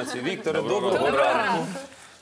інформацію. Вікторе, доброго ранку.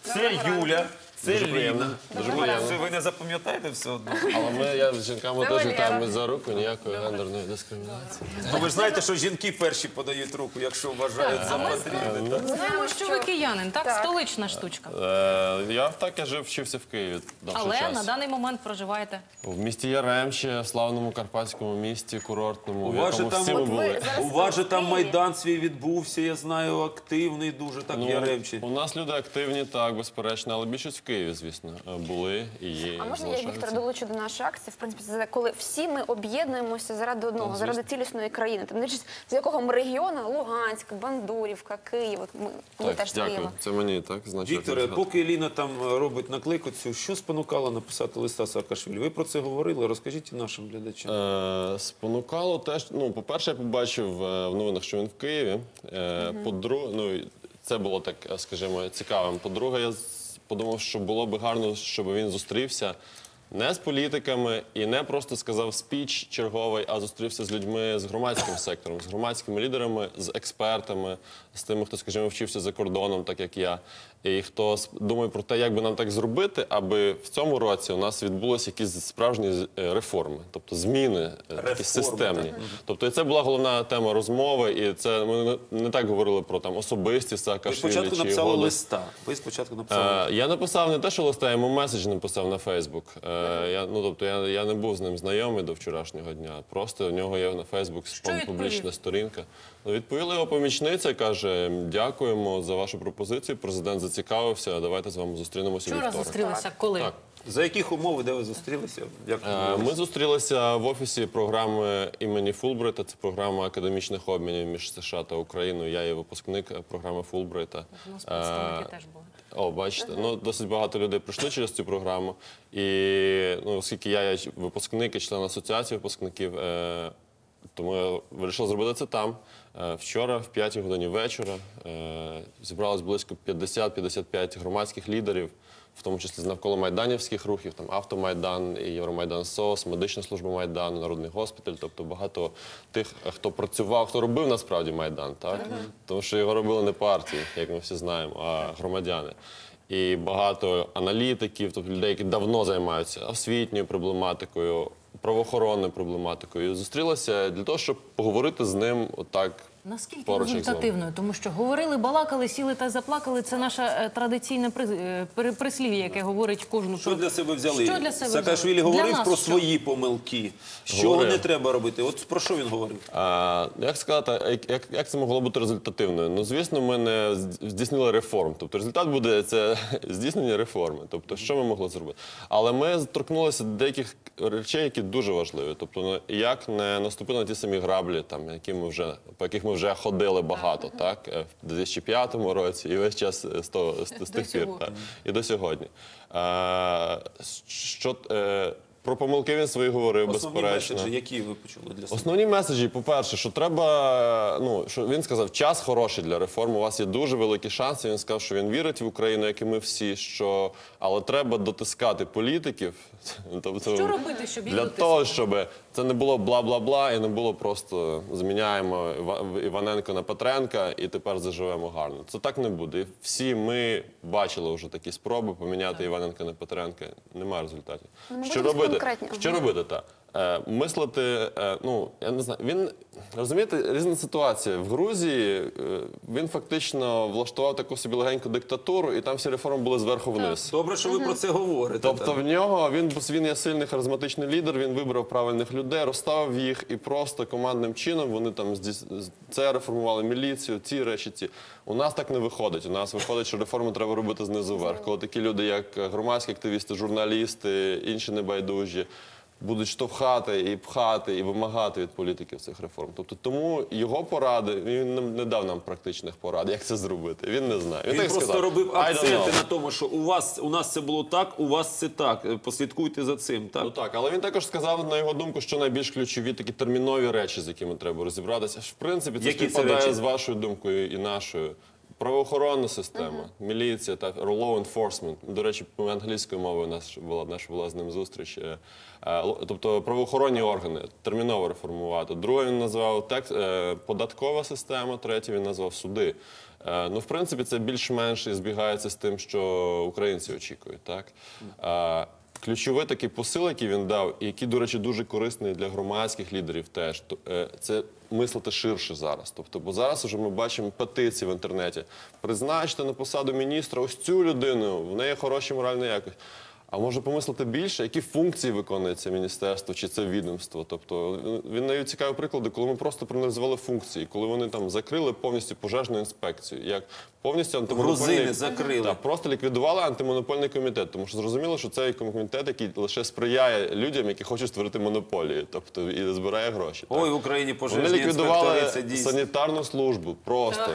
Це Юля, це Дуже приємно. Ліна. Дуже приємно. Це ви не запам'ятаєте все одно. Але ми я з жінками теж вітаємо за руку, ніякої гендерної дискримінації. Ну ви ж знаєте, що жінки перші подають руку, якщо вважають за потрібне. Знаємо, що ви киянин, так? Столична штучка. Е, я так я жив, вчився в Києві Але час. на даний момент проживаєте. В місті Яремче, в славному карпатському місті, курортному, У в вас же якому там, всі ми були. у вас же там майдан свій відбувся, я знаю, активний дуже, так Ну, Яремче. у нас люди активні, так, безперечно, але більшість в Києві, звісно, е, були і є. А можна я. Віктора долучу до нашої акції? В принципі, це коли всі ми об'єднуємося заради одного, заради цілісної країни. Там не з якого ми регіону, Луганськ, Бандурівка, Київ. От ми, ми теж з. Києва. Це мені так значить. Вікторе, поки Ліна там е, робить наклейку цю, що спонукало написати листа Саакашвілі? Ви про це говорили, розкажіть і нашим глядачам. Е, спонукало теж. Ну, по-перше, я побачив е, в новинах, що він в Києві. Е, По-друге, ну це було так, скажімо, цікавим. По-друге, я з- подумав, що було би гарно, щоб він зустрівся. Не з політиками і не просто сказав спіч черговий, а зустрівся з людьми з громадським сектором, з громадськими лідерами, з експертами, з тими, хто, скажімо, вчився за кордоном, так як я, і хто думає про те, як би нам так зробити, аби в цьому році у нас відбулися якісь справжні е, реформи, тобто зміни е, такі Реформи, системні. Тобто, і це була головна тема розмови, і це ми не, так говорили про там особисті Саакашвілі спочатку написали листа. Ви спочатку написали. Е, я написав не те, що листа, я йому меседж написав на Фейсбук. Е, я, ну, тобто, я, я не був з ним знайомий до вчорашнього дня. Просто в нього є на Фейсбук публічна сторінка. Ну, відповіла його помічниця, каже: дякуємо за вашу пропозицію. Президент зацікавився. Давайте з вами зустрінемося Вчора вівторок. зустрілися коли? Так. За яких умов і де ви зустрілися? Як Е. Ми зустрілися в офісі програми імені Фулбрайта. Це програма академічних обмінів між США та Україною. Я є випускник е, програми Фулбрайта. У нас представники теж були. О, бачите, ну досить багато людей пройшли через цю програму. І ну, оскільки я є випускник і член асоціації випускників, е, тому я вирішив зробити це там. Е, вчора, в 5 годині вечора, е, зібралось близько 50-55 громадських лідерів, в тому числі з навколо майданівських рухів, там Автомайдан, і Євромайдан СОС, медична служба Майдану, Народний госпіталь, тобто багато тих, хто працював, хто робив насправді Майдан, так? Тому що його робили не партії, як ми всі знаємо, а громадяни. І багато аналітиків, тобто людей, які давно займаються освітньою проблематикою, правоохоронною проблематикою, зустрілися для того, щоб поговорити з ним отак. Наскільки вами. результативною? Тому що говорили, балакали, сіли та заплакали. Це наше е, традиційне при- е, прислів'я, яке говорить кожну Що для себе взяли? Що для себе Саакашвілі взяли? Для говорив нас про що? свої помилки. Що Говорив. не треба робити? От про що він говорив? А, як сказати, як, як, як це могло бути результативною? Ну, звісно, ми не здійснили реформ. Тобто результат буде це здійснення реформи. Тобто, що ми могли зробити? Але ми торкнулися деяких речей, які дуже важливі. Тобто, ну, як не наступити на ті самі граблі, там, які ми вже, по яких ми вже ходили багато, так? Е, В 2005 році і весь час е, з, того, з, з тих пір. Так, і до сьогодні. А, що, е, про помилки він свої говорив, Основні безперечно. меседжі, які ви почули для себе? Основні меседжі, по-перше, що треба. Ну що він сказав, час хороший для реформ. У вас є дуже великі шанси. Він сказав, що він вірить в Україну, як і ми всі. Що але треба дотискати політиків. Тобто Що робити, щоб їх для того, щоб це не було бла-бла-бла, і не було просто зміняємо Іва- Іваненко на Петренка, і тепер заживемо гарно. Це так не буде. І всі ми бачили вже такі спроби поміняти Іваненка на Петренка. Немає результатів. Ну, Що робити? Що робити так? Е, мислити, е, ну я не знаю. Він розумієте, різна ситуація. В Грузії е, він фактично влаштував таку собі легеньку диктатуру, і там всі реформи були зверху вниз. Добре, що ви про це говорите. Тобто так. в нього він він є сильний харизматичний лідер. Він вибрав правильних людей, розставив їх і просто командним чином вони там це реформували міліцію, ці речі. Ці у нас так не виходить. У нас виходить, що реформи треба робити знизу вверх. Коли такі люди, як громадські активісти, журналісти, інші небайдужі. Будуть штовхати і пхати і вимагати від політиків цих реформ. Тобто тому його поради він не дав нам практичних порад, як це зробити. Він не знає. Він так просто сказав, робив «I акценти на тому, що у вас у нас це було так, у вас це так. Е, Послідкуйте за цим. Так Ну так, але він також сказав на його думку, що найбільш ключові такі термінові речі, з якими треба розібратися. В принципі, це Які співпадає з вашою думкою і нашою. Правоохоронна система, міліція та law enforcement. До речі, англійською мовою нас була наша була з ним зустріч. Е, е, Тобто правоохоронні органи терміново реформувати. Друге він назвав текст, е, податкова система, третє він назвав суди. Ну, в принципі, це більш-менш і збігається з тим, що українці очікують. Так? Е, Ключовий такий посил, який він дав, і який, до речі, дуже корисний для громадських лідерів теж, е, це мислити ширше зараз. Тобто, бо зараз вже ми бачимо петиції в інтернеті. Призначте на посаду міністра ось цю людину, в неї хороші моральні якості. А може помислити більше, які функції виконує це міністерство чи це відомство? Тобто він навіть цікаві приклади, коли ми просто проаналізували функції, коли вони там закрили повністю пожежну інспекцію, як повністю антимонопольний Грузини закрили. Так, просто ліквідували антимонопольний комітет, тому що зрозуміло, що це комітет, який лише сприяє людям, які хочуть створити монополії, тобто і збирає гроші. так. Ой, в Україні Вони пожежні ліквідували інспектори, це дійсно. санітарну службу просто.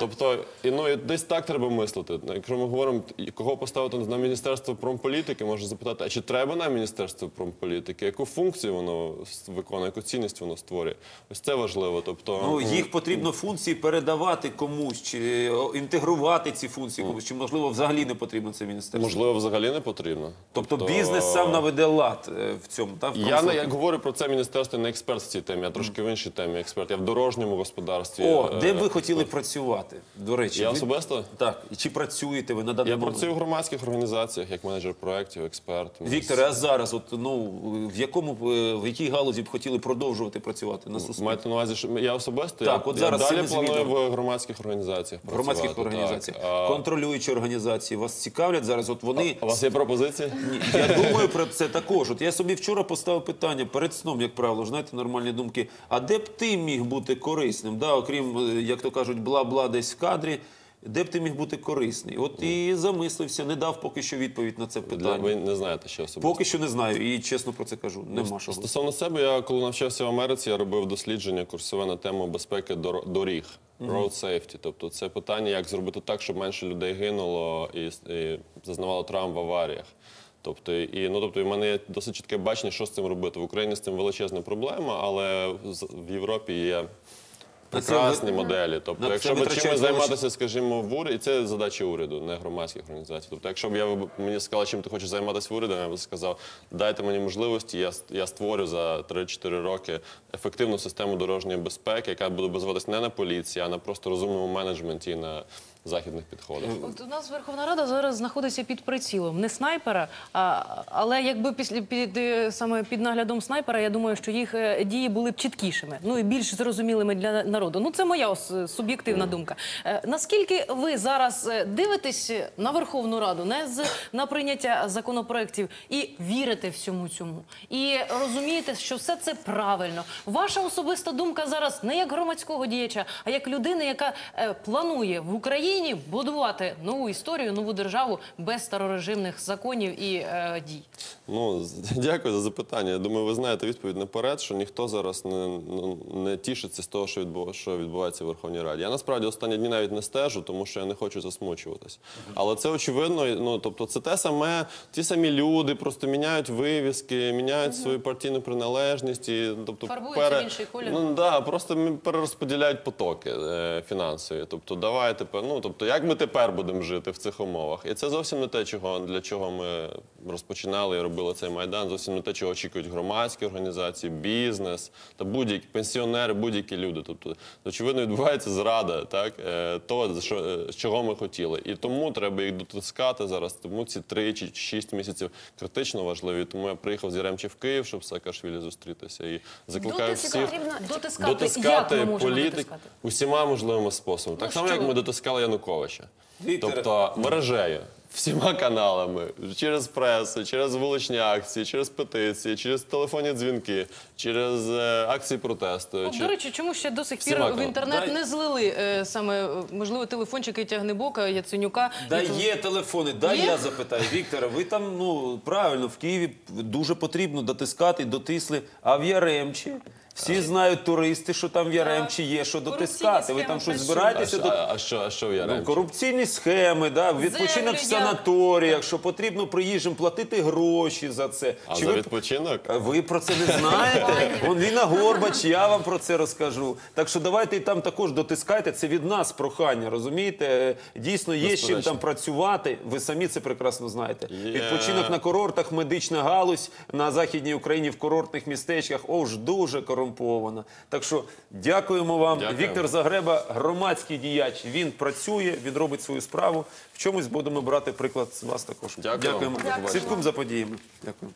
Тобто, і, ну, і десь так треба мислити. Якщо ми говоримо, кого поставити на міністерство промполітики, можна запитати, а чи треба нам міністерство промполітики? Яку функцію воно виконує, яку цінність воно створює? Ось це важливо. Тобто, Ну, їх потрібно функції передавати комусь, чи о, інтегрувати ці функції комусь, чи можливо взагалі не потрібно це міністерство. можливо взагалі не потрібно. Тобто бізнес сам наведе лад е, в цьому. Та, в Я не як говорю про це міністерство, не експерт в цій темі, я трошки в іншій темі експерт. Я в дорожньому господарстві. О, е, де б ви хотіли працювати? До речі, Я ви- особисто? Так, і чи працюєте ви на даний Я момент? працюю в громадських організаціях як менеджер проєктів, експерт. Вікторе, а зараз, от ну в якому б, е, в якій галузі б хотіли продовжувати працювати на суспільстві? Маєте на увазі, що я особисто Так, я, от зараз я далі планую в громадських організаціях. В громадських працювати, організаціях, так. А, контролюючі організації вас цікавлять зараз. От вони а, у вас є пропозиції? Ні, Я думаю про це також. От я собі вчора поставив питання перед сном, як правило, знаєте, нормальні думки. А де б ти міг бути корисним? Да, окрім, е, як то кажуть, бла-бла десь в кадрі. Де б ти міг бути корисний? От і замислився, не дав поки що відповідь на це питання. ви не знаєте, що особисто. Поки що не знаю, і чесно про це кажу. Нема що. Стосовно себе, я коли навчався в Америці, я робив дослідження курсове на тему безпеки дор- доріг. Road safety. Тобто це питання, як зробити так, щоб менше людей гинуло і, і зазнавало травм в аваріях. Тобто, і, ну, тобто, і в мене є досить чітке бачення, що з цим робити. В Україні з цим величезна проблема, але в Європі є прекрасні моделі. Тобто, якщо б чим чимось займатися, скажімо, в уряді, і це задача уряду, не громадських організацій. Тобто, якщо б я мені сказали, чим ти хочеш займатися в уряді, я б сказав, дайте мені можливості, я, я створю за 3-4 роки ефективну систему дорожньої безпеки, яка буде базуватися не на поліції, а на просто розумному менеджменті і на західних підходах. От у нас Верховна Рада зараз знаходиться під прицілом не снайпера, а, але якби після під е, саме під наглядом снайпера, я думаю, що їх е, дії були б чіткішими, ну і більш зрозумілими для народу. Ну це моя суб'єктивна думка. Е, Наскільки ви зараз дивитесь на Верховну Раду, не з на прийняття законопроєктів і вірите всьому цьому, і розумієте, що все це правильно. Ваша особиста думка зараз не як громадського діяча, а як людини, яка планує в Україні будувати нову історію, нову державу без старорежимних законів і е, дій. Ну, дякую за запитання. Я думаю, ви знаєте відповідь наперед, що ніхто зараз не, ну, не тішиться з того, що, відбу, що відбувається в Верховній Раді. Я насправді останні дні навіть не стежу, тому що я не хочу засмучуватись. Але це очевидно, ну тобто, це те саме, ті самі люди просто міняють вивіски, міняють свою партійну приналежність і тобто в інший колір. Ну да, просто перерозподіляють потоки е, фінансові. Тобто, давай тепер, ну тобто, як ми тепер будемо жити в цих умовах? І це зовсім не те, чого для чого ми розпочинали і робили цей майдан. Зовсім не те, чого очікують громадські організації, бізнес та будь-які пенсіонери, будь-які люди. Тобто, очевидно, відбувається зрада, так е, того, що е, чого ми хотіли. І тому треба їх дотискати зараз. Тому ці три чи шість місяців критично важливі. Тому я приїхав з Яремчі в Київ, щоб з Саакашвілі зустрітися і закликаю всіх Дотискати, як дотискати ми політик дотискати? усіма можливими способами. Так Ну, само, що як ми дотискали Януковича. Вікторе. Тобто мережею, всіма каналами, через пресу, через вуличні акції, через петиції, через телефонні дзвінки, через е, акції протесту. От, чи- до речі, чому ще до сих пір Всіма в каналами. інтернет Дай- не злили е, саме е, можливо телефончики Тягнебока, Яценюка? Да І є телефони, дай Є? я запитаю. Віктора, ви там ну правильно в Києві дуже потрібно дотискати, дотисли. А в Яремчі всі знають туристи, що там в Яремчі є, що дотискати. Ви там щось збираєтеся до а, а що, а що в Ну, Яремчі? корупційні схеми, да, відпочинок в Землю, санаторіях, що потрібно приїжджим платити гроші за це. А Чи за ви, відпочинок? Ви про це не знаєте? Вон Ліна Горбач, я вам про це розкажу. Так що давайте і там також дотискайте. Це від нас прохання, розумієте? Дійсно, є з чим Безперечно. там працювати. Ви самі це прекрасно знаєте. Є. Відпочинок на курортах, медична галузь на західній Україні в курортних містечках. О, ж дуже корум- корумпована. Так що дякуємо вам. дякуємо. Віктор Загреба, громадський діяч. Він працює, він робить свою справу. В чомусь будемо брати приклад з вас також. Дякуємо. Дякуємо. Дякуємо. Слідкуємо за подіями. Дякую.